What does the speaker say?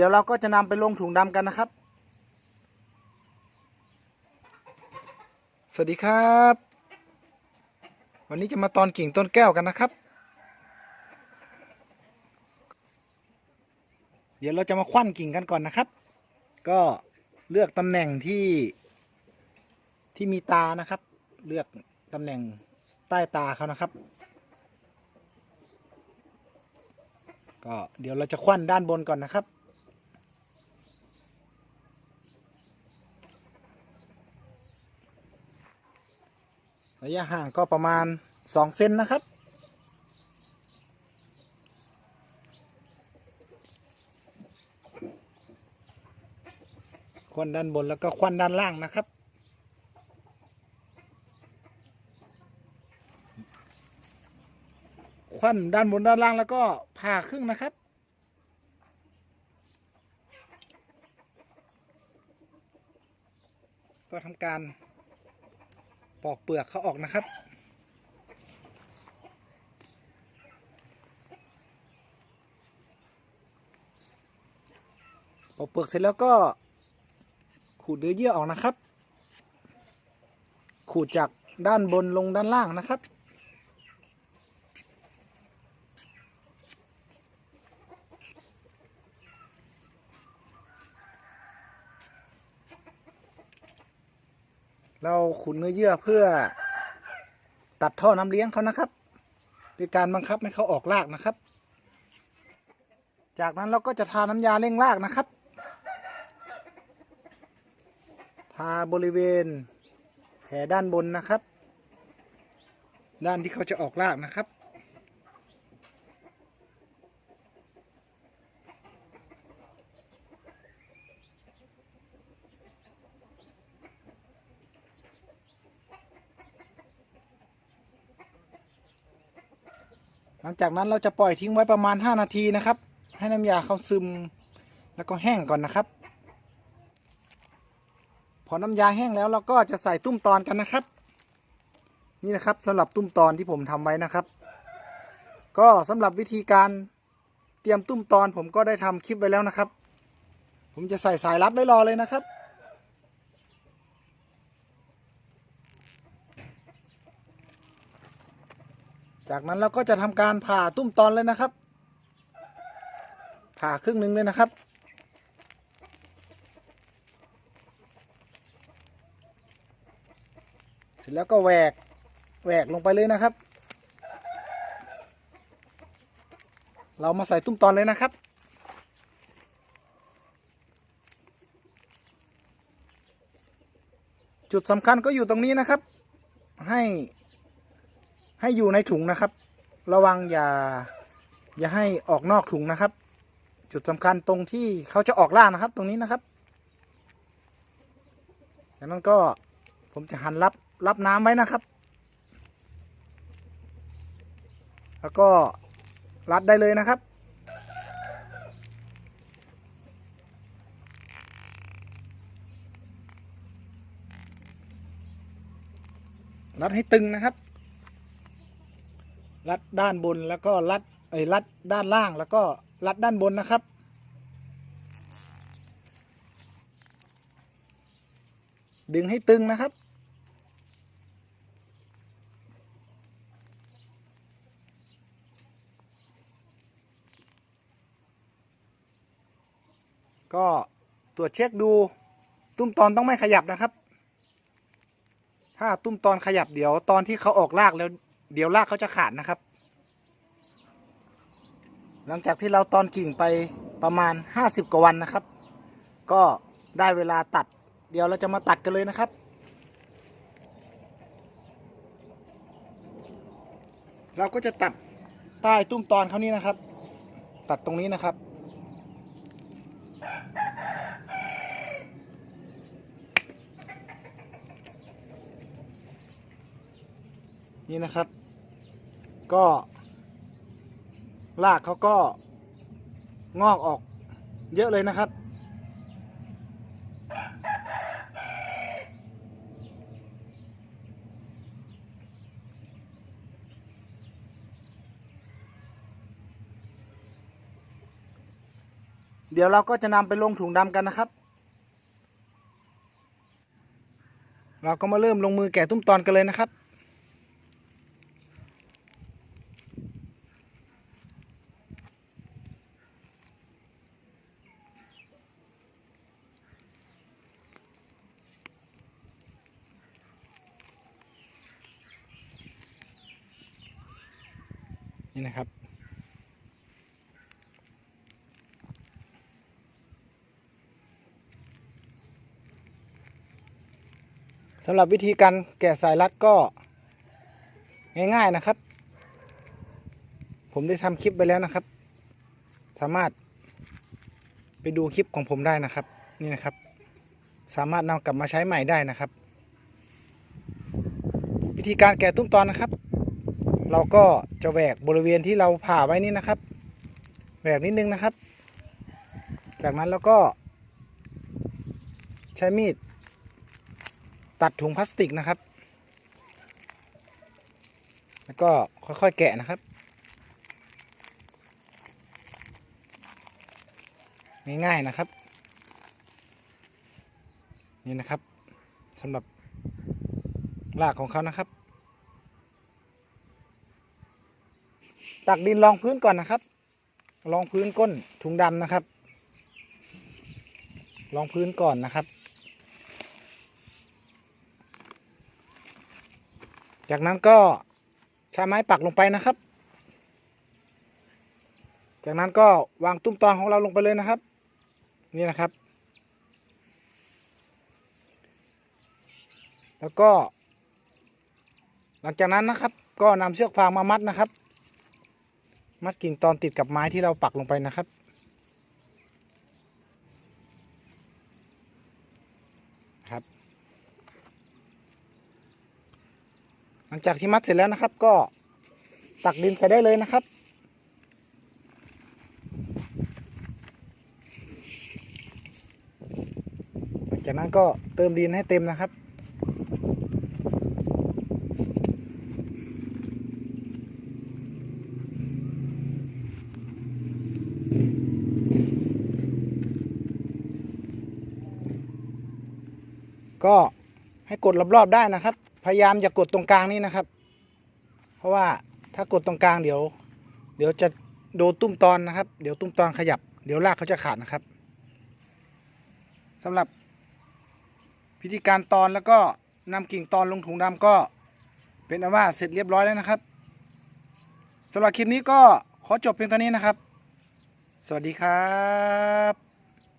ดี๋ยวเราก็จะนำไปลงถุงดำกันนะครับ สวัสดีครับ วันนี้จะมาตอนกิ่งต้นแก้วกันนะครับ เดี๋ยวเราจะมาคว้านกิ่งกันก่อนนะครับ ก็เลือกตำแหน่งที่ที่มีตานะครับ เลือกตำแหน่งใต้ตาเขานะครับ ก็เดี๋ยวเราจะคว้านด้านบนก่อนนะครับ ระยะห่างก็ประมาณ2เซนนะครับ ควันด้านบนแล้วก็ควันด้านล่างนะครับ ควันด้านบนด้านล่างแล้วก็ผ่าครึ่งนะครับก็ทำการ ปอกเปลือกเขาออกนะครับ ปอกเปลือกเสร็จแล้วก็ขูดเนื้อเยื่อออกนะครับ ขูดจากด้านบนลงด้านล่างนะครับ เราขูดเนื้อเยื่อเพื่อตัดท่อน้ำเลี้ยงเขานะครับด้วยการบังคับให้เขาออกรากนะครับ จากนั้นเราก็จะทาน้ำยาเร่งรากนะครับ ทาบริเวณแผลด้านบนนะครับ ด้านที่เขาจะออกรากนะครับ ลังจากนั้นเราจะปล่อยทิ้งไว้ประมาณ 5 นาทีนะครับ ให้น้ำยาเขาซึมแล้วก็แห้งก่อนนะครับ พอน้ำยาแห้งแล้วเราก็จะใส่ตุ้มตอนกันนะครับ นี่นะครับสำหรับตุ้มตอนที่ผมทำไว้นะครับ ก็สำหรับวิธีการเตรียมตุ้มตอนผมก็ได้ทำคลิปไว้แล้วนะครับ ผมจะใส่สายรัดไว้รอเลยนะครับ จากนั้นเราก็จะทำการผ่าตุ้มตอนเลยนะครับ ผ่าครึ่งหนึ่งเลยนะครับ เสร็จแล้วก็แหวกแหวกลงไปเลยนะครับ เรามาใส่ตุ้มตอนเลยนะครับจุดสำคัญก็อยู่ตรงนี้นะครับ ให้ ให้อยู่ในถุงนะครับ ระวังอย่า อย่าให้ออกนอกถุงนะครับ จุดสำคัญตรงที่เขาจะออกล่านะครับ ตรงนี้นะครับจากนั้นก็ผมจะหันรับรับน้ำไว้นะครับ แล้วก็รัดได้เลยนะครับรัดให้ตึงนะครับ รัดด้านบนแล้วก็รัดเอ้รัดด้านล่างแล้วก็รัดด้านบนนะครับ ดึงให้ตึงนะครับ ก็ตรวจเช็คดูตุ้มตอนต้องไม่ขยับนะครับ ถ้าตุ้มตอนขยับเดี๋ยวตอนที่เขาออกรากแล้ว เดี๋ยวรากเขาจะขาดนะครับ หลังจากที่เราตอนกิ่งไปประมาณ 50 กว่าวันนะครับ ก็ได้เวลาตัด เดี๋ยวเราจะมาตัดกันเลยนะครับ เราก็จะตัดใต้ตุ้มตอนเขานี้นะครับ ตัดตรงนี้นะครับนี่นะครับ ก็รากเขาก็งอกออกเยอะเลยนะครับ เดี๋ยวเราก็จะนำไปลงถุงดำกันนะครับ เราก็มาเริ่มลงมือแกะตุ้มตอนกันเลยนะครับ นี่นะครับ สำหรับวิธีการแกะสายรัดก็ง่าย ๆ นะครับ ผมได้ทำคลิปไปแล้วนะครับ สามารถไปดูคลิปของผมได้นะครับ นี่นะครับ สามารถนำกลับมาใช้ใหม่ได้นะครับ วิธีการแกะตุ้มตอนนะครับ เราก็จะแหวกบริเวณที่เราผ่าไว้นี่นะครับแหวกนิดนึงนะครับ จากนั้นเราก็ ใช้มีดตัดถุงพลาสติกนะครับ แล้วก็ค่อยๆแกะนะครับ ง่ายๆนะครับ นี่นะครับสำหรับรากของเขานะครับ ตักดินรองพื้นก่อนนะครับ รองพื้นก้นถุงดำนะครับ รองพื้นก่อนนะครับ จากนั้นก็ใช้ไม้ปักลงไปนะครับ จากนั้นก็วางตุ้มตอนของเราลงไปเลยนะครับ นี่นะครับ แล้วก็ หลังจากนั้นนะครับ ก็นำเชือกฟางมามัดนะครับ มัดกิ่งตอนติดกับไม้ที่เราปักลงไปนะครับ ครับ หลังจากที่มัดเสร็จแล้วนะครับ ก็ตักดินใส่ได้เลยนะครับหลังจากนั้นก็เติมดินให้เต็มนะครับ ก็ให้กดรอบๆได้นะครับ พยายามอย่ากดตรงกลางนี่นะครับ เพราะว่าถ้ากดตรงกลางเดี๋ยว เดี๋ยวจะโดนตุ้มตอนนะครับ เดี๋ยวตุ้มตอนขยับ เดี๋ยวรากเขาจะขาดนะครับสำหรับพิธีการตอนแล้วก็นำกิ่งตอนลงถุงดำก็เป็นอันว่าเสร็จเรียบร้อยแล้วนะครับสำหรับคลิปนี้ก็ขอจบเพียงเท่านี้นะครับ สวัสดีครับ